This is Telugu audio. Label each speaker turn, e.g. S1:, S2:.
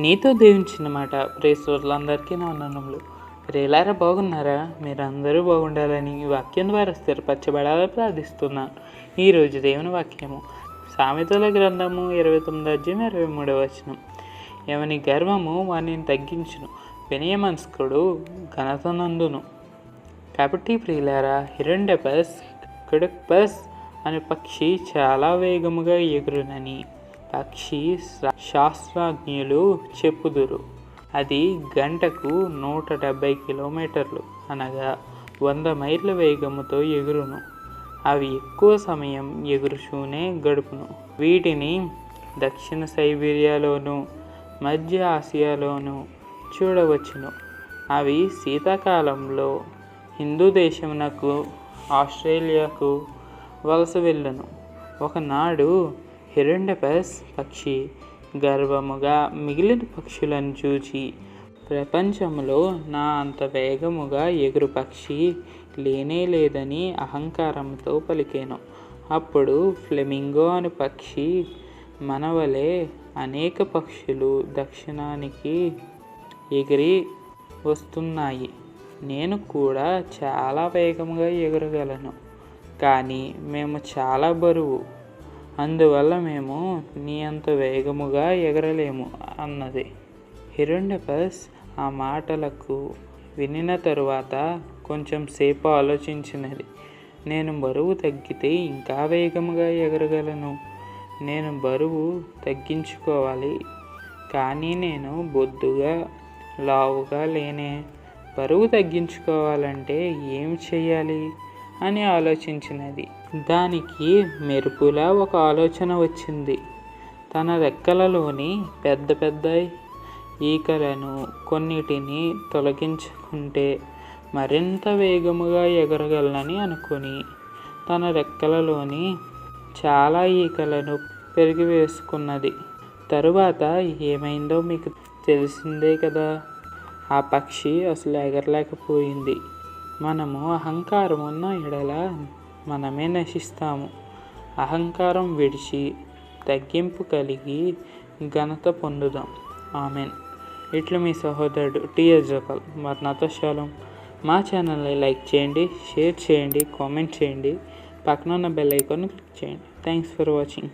S1: నీతో దీవించిన మాట ప్రేసోర్లందరికీ నా వందనములు. రేలారా బాగున్నారా? మీరందరూ బాగుండాలని ఈ వాక్యం ద్వారా స్థిరపరచబడాలని ప్రార్థిస్తున్నాను. ఈరోజు దేవుని వాక్యము సామెతల గ్రంథము ఇరవై తొమ్మిది అధ్యయం ఇరవై మూడవ వచనం. ఎవని గర్వము వానిని తగ్గించును వినయమనస్కుడు ఘనతనందును. కాబట్టి ప్రియులారా హిరణ్యపస్ కిడక్పస్ అనే పక్షి చాలా వేగముగా ఎగురునని పక్షి శాస్త్రజ్ఞులు చెప్పుదురు. అది గంటకు నూట డెబ్భై కిలోమీటర్లు అనగా వంద మైళ్ళ వేగముతో ఎగురును. అవి ఎక్కువ సమయం ఎగురుచూనే గడుపును. వీటిని దక్షిణ సైబీరియాలోను మధ్య ఆసియాలోను చూడవచ్చును. అవి శీతాకాలంలో హిందూ దేశమునకు ఆస్ట్రేలియాకు వలస వెళ్ళును. ఒకనాడు హిరణ్యపస్ పక్షి గర్వముగా మిగిలిన పక్షులను చూచి ప్రపంచంలో నా అంత వేగముగా ఎగురు పక్షి లేనే లేదని అహంకారంతో పలికాను. అప్పుడు ఫ్లెమింగో అనే పక్షి మనవలే అనేక పక్షులు దక్షిణానికి ఎగిరి వస్తున్నాయి. నేను కూడా చాలా వేగంగా ఎగరగలను. కానీ మేము చాలా బరువు. అందువల్ల మేము నీ అంత వేగముగా ఎగరలేము అన్నది. హిరణ్యపస్ ఆ మాటలకు వినిన తరువాత కొంచెం సేపు ఆలోచించినది. నేను బరువు తగ్గితే ఇంకా వేగముగా ఎగరగలను. నేను బరువు తగ్గించుకోవాలి. కానీ నేను బొద్దుగా లావుగా లేనే. బరువు తగ్గించుకోవాలంటే ఏం చేయాలి? అని ఆలోచించినది. దానికి మెరుపులా ఒక ఆలోచన వచ్చింది. తన రెక్కలలోని పెద్ద పెద్ద ఈకలను కొన్నిటిని తొలగించుకుంటే మరింత వేగముగా ఎగరగలనని అనుకుని తన రెక్కలలోని చాలా ఈకలను పెరిగివేసుకున్నది. తరువాత ఏమైందో మీకు తెలిసిందే కదా? ఆ పక్షి అసలు ఎగరలేకపోయింది. మనము అహంకారం ఉన్న ఎడల మనమే నశిస్తాము. అహంకారం విడిచి తగ్గింపు కలిగి ఘనత పొందుదాం. ఆమెన్. ఇట్లు మీ సహోదరుడు టిఎస్ జోకల్. మరి నాతో శాలం మా ఛానల్ని లైక్ చేయండి షేర్ చేయండి కామెంట్ చేయండి. పక్కన ఉన్న బెల్ ఐకాన్ క్లిక్ చేయండి. Thanks for watching.